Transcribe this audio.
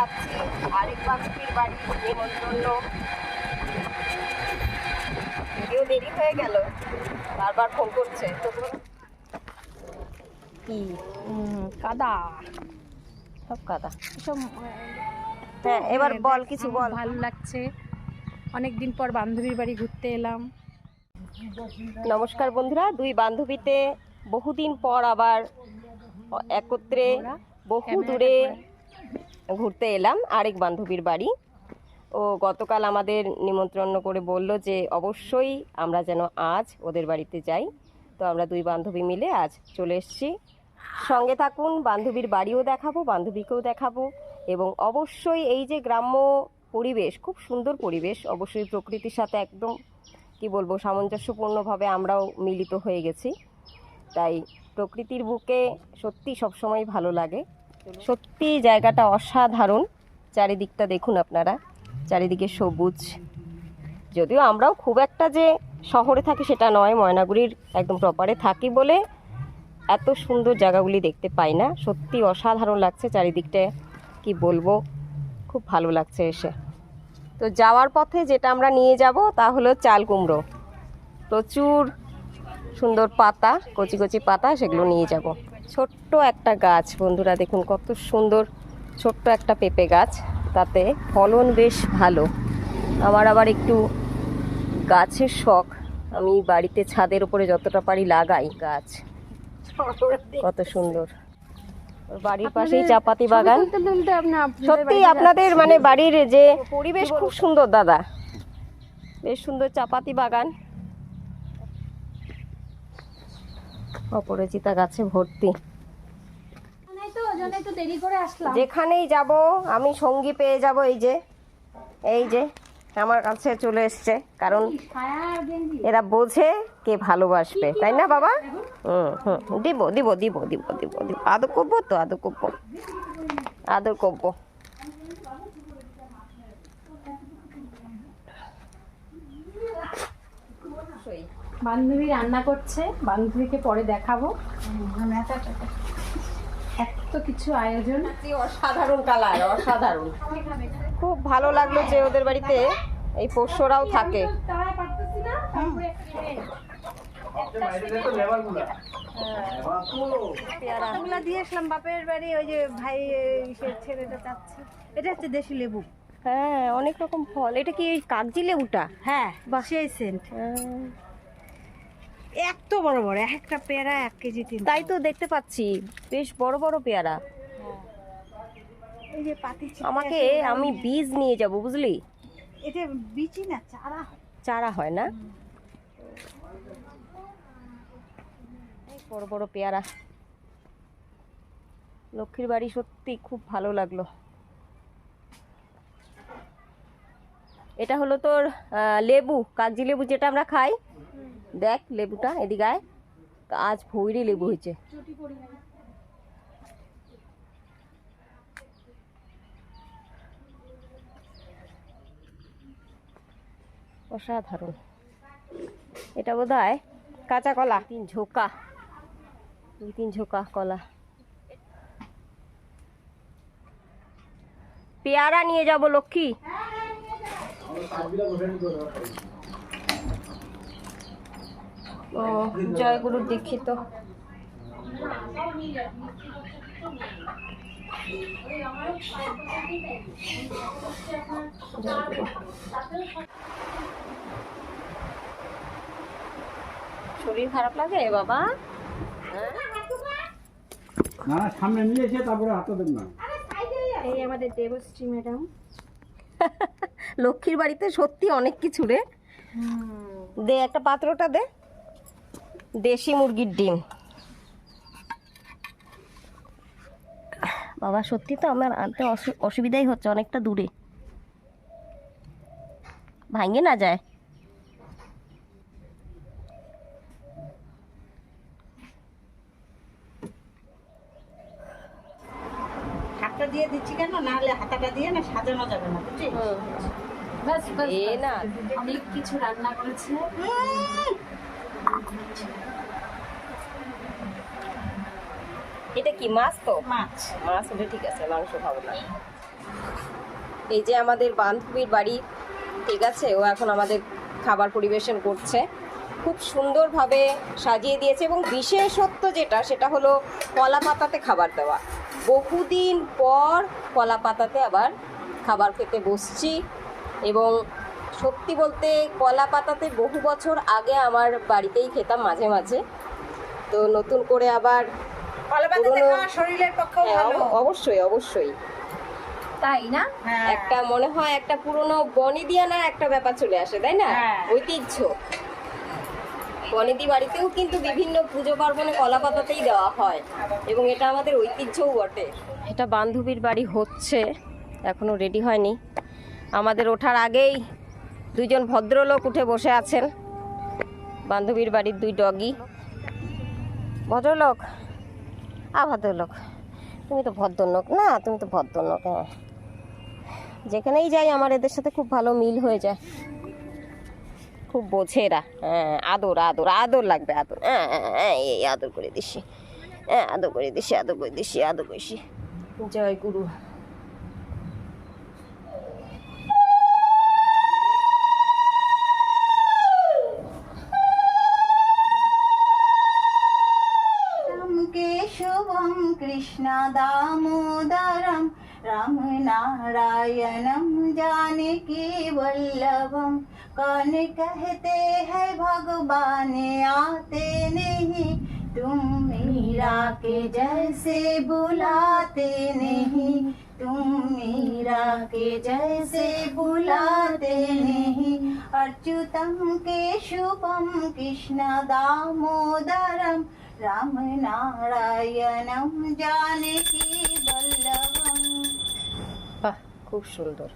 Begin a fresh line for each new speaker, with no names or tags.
যাচ্ছি। আরেক বান্ধবীর বাড়ি নিমন্ত্রণ। ভিডিও দেরি হয়ে গেল বারবার ফোন করছে। তো কি?
কাদা।
সব কাদা।
সব
হ্যাঁ এবার বল কিছু বল।
ভালো লাগছে। অনেক দিন পর বান্ধবীর বাড়ি ঘুরতে এলাম।
নমস্কার বন্ধুরা দুই বান্ধবীতে বহুদিন পর আবার একত্রে বহু দূরে ঘুরতে এলাম আরেক বান্ধবীর বাড়ি। ও গতকাল আমাদের নিমন্ত্রণ করে বলল যে, অবশ্যই আমরা যেন আজ ওদের বাড়িতে যাই। তো আমরা দুই বান্ধবী মিলে আজ চলে এসেছি। সঙ্গে থাকুন, বান্ধবীর বাড়িও দেখাবো, বান্ধবীকেও দেখাবো এবং অবশ্যই এই যে গ্রাম্য পরিবেশ, খুব সুন্দর পরিবেশ, অবশ্যই প্রকৃতির সাথে একদম, কি বলব, সামঞ্জস্যপূর্ণভাবে আমরাও মিলিত হয়ে গেছি। তাই প্রকৃতির বুকে সত্যি সবসময় ভালো লাগে। সত্যি জায়গাটা অসাধারণ। চারিদিকটা দেখুন আপনারা। চারিদিকে সবুজ। যদিও আমরাও খুব একটা যে শহরে থাকি সেটা নয়, ময়নাগুড়ির একদম প্রপারে থাকি বলে এত সুন্দর জায়গাগুলি দেখতে পাই না। সত্যি অসাধারণ লাগছে চারিদিকটা কি বলব? খুব ভালো লাগছে এসে। তো যাওয়ার পথে যেটা আমরা নিয়ে যাব তা হলো চাল কুমড়ো। প্রচুর সুন্দর পাতা, কচি কচি পাতা, সেগুলো নিয়ে যাব। ছোট্ট একটা গাছ বন্ধুরা দেখুন কত সুন্দর ছোট্ট একটা পেঁপে গাছ তাতে ফলন বেশ ভালো। আমার আবার একটু গাছের শখ আমি বাড়িতে ছাদের উপরে যতটা পারি লাগাই গাছ। কত সুন্দর। বাড়ির পাশেই চাপাতি বাগান। সত্যি আপনাদের মানে বাড়ির যে পরিবেশ খুব সুন্দর দাদা। বেশ সুন্দর চাপাতি বাগান। অপরাজিতা গাছে ভর্তি। যেখানেই যাব আমি সঙ্গী পেয়ে যাব এই যে এই যে আমার কাছে চলে এসছে। কারণ এরা বোঝে কে ভালোবাসবে তাই না বাবা? হুম হুম দিব দিব দিব দিব দিব দিব। আদর করব তো আদর করব। আদর করব।
বান্ধবী রান্না করছে বান্ধবীকে পরে দেখাবো। এত কিছু আয়োজন।
অসাধারণ কালার অসাধারণ। খুব ভালো লাগল যে ওদের বাড়িতে এই পোষ্যরাও থাকে।
দিয়ে আসলাম বাপের বাড়ি ওই যে ভাই ছেলেটা চাচ্ছে। এটা হচ্ছে দেশি লেবু।
হ্যাঁ অনেক রকম ফল। এটা কি কাগজি লেবুটা?
হ্যাঁ। সেই সেন্ট। এত বড় বড় এক একটা পেয়ারা এক কেজি তিন
তাই তো দেখতে পাচ্ছি বেশ বড় বড় পেয়ারা।
এই যে পাতি
আমাকে আমি বীজ নিয়ে যাব বুঝলি?
এটা বিচি না চারা
চারা হয় না? এই বড় বড় পেয়ারা। লক্ষ্মীর বাড়ি সত্যি খুব ভালো লাগল। এটা হলো তোর লেবু কাগজি লেবু যেটা আমরা খাই। দেখ লেবুটা এদিকে আয়। আজ ভৈরি লেবু হয়েছে। অসাধারণ। এটা বোধ হয় কাঁচা কলা। তিন ঝোকা। দুই তিন ঝোকা কলা। পেয়ারা নিয়ে যাব লক্ষ্মী। ও জয়গুরু দীক্ষিত। শরীর খারাপ লাগে বাবা?
না না, সামনে নিয়ে এসে তারপরে হাতে দেন না।
এই আমাদের দেবশ্রী ম্যাডাম।
লক্ষ্মীর বাড়িতে সত্যি অনেক কিছু রে। দে একটা পাত্রটা দে। দেশি মুরগির ডিম। বাবা সত্যি তো আমার আনতে অসু- অসুবিধাই হচ্ছে অনেকটা দূরে। ভাঙে না যায়।
হাতটা দিয়ে দিচ্ছি কেন? নাহলে হাতাটা দিয়ে না সাজানো যাবে না বুঝছিস
বাস বাস
এ না।
অনেক কিছু রান্না করেছে?
এটা কি মাছ তো?
মাছ।
মাছ হলে ঠিক আছে মাংস খাব না। এই যে আমাদের বান্ধবীর বাড়ি ঠিক আছে? ও এখন আমাদের খাবার পরিবেশন করছে। খুব সুন্দরভাবে সাজিয়ে দিয়েছে এবং বিশেষত্ব যেটা সেটা হলো কলা পাতাতে খাবার দেওয়া। বহুদিন পর কলা পাতাতে আবার খাবার খেতে বসছি এবং সত্যি বলতে কলা পাতাতে বহু বছর আগে আমার বাড়িতেই খেতাম মাঝে মাঝে। তো নতুন করে আবার
শরীরের পক্ষেও
হ্যাঁ, অব- অবশ্যই অবশ্যই।
তাই না?
হ্যাঁ।
একটা মনে হয় একটা পুরনো বনিদিয়ানার একটা ব্যাপার চলে আসে তাই না?
হ্যাঁ।
ঐতিহ্য। বনেদি বাড়িতেও কিন্তু বিভিন্ন পুজো পার্বণে কলা পাতাতেই দেওয়া হয় এবং এটা আমাদের ঐতিহ্যও বটে। এটা বান্ধবীর বাড়ি হচ্ছে এখনও রেডি হয়নি। আমাদের ওঠার আগেই দুজন ভদ্রলোক উঠে বসে আছেন। বান্ধবীর বাড়ির দুই ডগি। ভদ্রলোক? আ ভদ্রলোক। তুমি তো ভদ্রলোক। না তুমি তো ভদ্রলোক হ্যাঁ। যেখানেই যাই আমার এদের সাথে খুব ভালো মিল হয়ে যায়। খুব বোঝে এরা। হ্যাঁ আদর আদর আদর লাগবে আদর। হ্যাঁ হ্যাঁ, হ্যাঁ এই আদর করে দিছি হ্যাঁ আদর করে দিছি আদর করে দিছি আদর করেছি। জয় গুরু।
केशवं कृष्णदामोदरं रामनारायणं जानकी वल्लभं। कौन कहते हैं, भगवान आते नहीं, तुम मीरा के जैसे बुलाते नहीं। तुम मीरा के जैसे बुलाते नहीं। अच्युतं केशवं राम নারায়ণম জানকি বল্লভম
বাহ খুব সুন্দর।